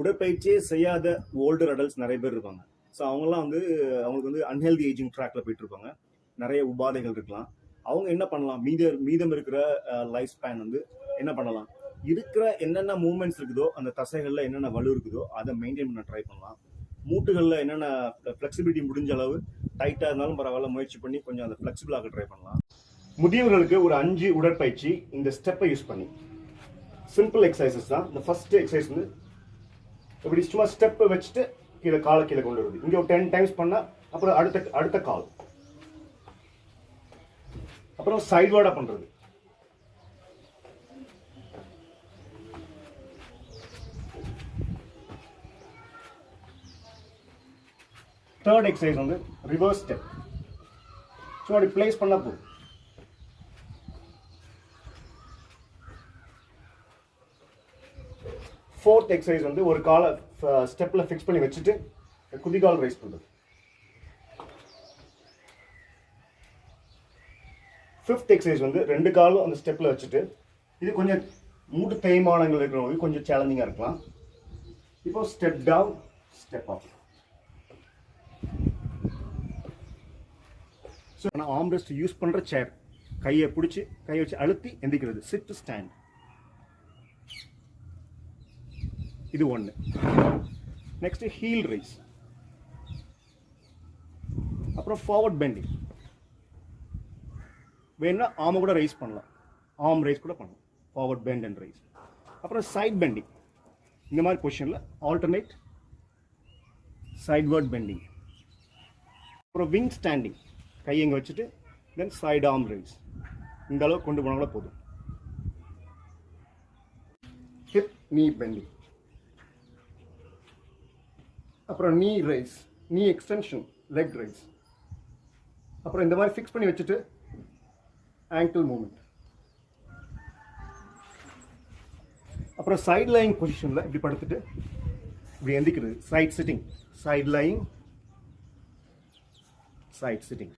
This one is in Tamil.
உடற்பயிற்சியே செய்யாத ஓல்டர் அடல்ட்ஸ் நிறைய பேர் இருப்பாங்க. ஸோ அவங்கெல்லாம் வந்து அவங்களுக்கு வந்து அன்ஹெல்தி ஏஜிங் ட்ராக்ல போயிட்டு இருப்பாங்க. நிறைய உபாதைகள் இருக்கலாம். அவங்க என்ன பண்ணலாம்? மீத மீதம் இருக்கிற லைஃப் ஸ்பேன் வந்து என்ன பண்ணலாம்? இருக்கிற என்னென்ன மூமெண்ட்ஸ் இருக்குதோ அந்த தசைகளில் என்னென்ன வலு இருக்குதோ அதை மெயின்டைன் பண்ண ட்ரை பண்ணலாம். மூட்டுகளில் என்னென்ன ஃப்ளெக்சிபிலிட்டி முடிஞ்ச அளவு டைட்டாக இருந்தாலும் பரவாயில்ல முயற்சி பண்ணி கொஞ்சம் அதை ஃப்ளெக்சிபிளாக ட்ரை பண்ணலாம். முதியவர்களுக்கு ஒரு அஞ்சு உடற்பயிற்சி இந்த ஸ்டெப்பை யூஸ் பண்ணி. சிம்பிள் எக்ஸசைசஸ் தான். இந்த ஃபர்ஸ்ட் எக்ஸசைஸ் வந்து இப்படி சும்மா ஸ்டெப்பு வச்சுட்டு கீழே காலை கீழே கொண்டு வருது. இங்கே ஒரு டென் டைம்ஸ் பண்ணால் அப்புறம் அடுத்த அடுத்த கால் அப்புறம் சைட்வேர்டாக பண்ணுறது தேர்ட் எக்ஸசைஸ் வந்து ரிவர்ஸ் ஸ்டெப் ஸோ அப்படி பிளேஸ் பண்ணால் போதும். ஃபோர்த் எக்ஸசைஸ் வந்து ஒரு காலை ஸ்டெப்பில் ஃபிக்ஸ் பண்ணி வச்சுட்டு குதிகால் ரைஸ் பண்ணுறது ஃபிஃப்த் எக்ஸசைஸ் வந்து ரெண்டு காலும் அந்த ஸ்டெப்பில் வச்சுட்டு இது கொஞ்சம் மூட்டு தேய்மானங்கள் இருக்கிறவங்க கொஞ்சம் சேலஞ்சிங்காக இருக்கலாம். இப்போ step down step up so நான் ஆம்ரெஸ்ட் யூஸ் பண்ணுற சேர் கையை பிடிச்சி கையை வச்சு அழுத்தி எந்திக்கிறது. சிட் ஸ்டாண்ட் இது ஒன்று நெக்ஸ்ட்டு ஹீல் ரைஸ் அப்புறம் ஃபார்வர்ட் பெண்டிங் வேணும்னா ஆமை கூட ரைஸ் பண்ணலாம். ஆம் ரைஸ் கூட பண்ணலாம். ஃபார்வர்ட் பெண்ட் அண்ட் ரைஸ் அப்புறம் சைட் பெண்டிங் இந்த மாதிரி பொசிஷனில் ஆல்டர்னேட் சைட்வர்ட் பெண்டிங் அப்புறம் விங் ஸ்டாண்டிங் கையை இங்கே வச்சுட்டு தென் சைடு ஆம் ரைஸ் இந்த அளவுக்கு கொண்டு போனாலும் போதும். ஹிப் நீ பெண்டிங் அப்புறம் நீ ரைஸ் நீ எக்ஸ்டென்ஷன் லெக் ரைஸ் அப்புறம் இந்த மாதிரி ஃபிக்ஸ் பண்ணி வச்சுட்டு ஆங்கிள் மூமெண்ட் அப்புறம் சைட் லைங் பொசிஷனில் இப்படி படுத்துட்டு இப்படி எந்திக்கிறது. Side sitting side lying side sitting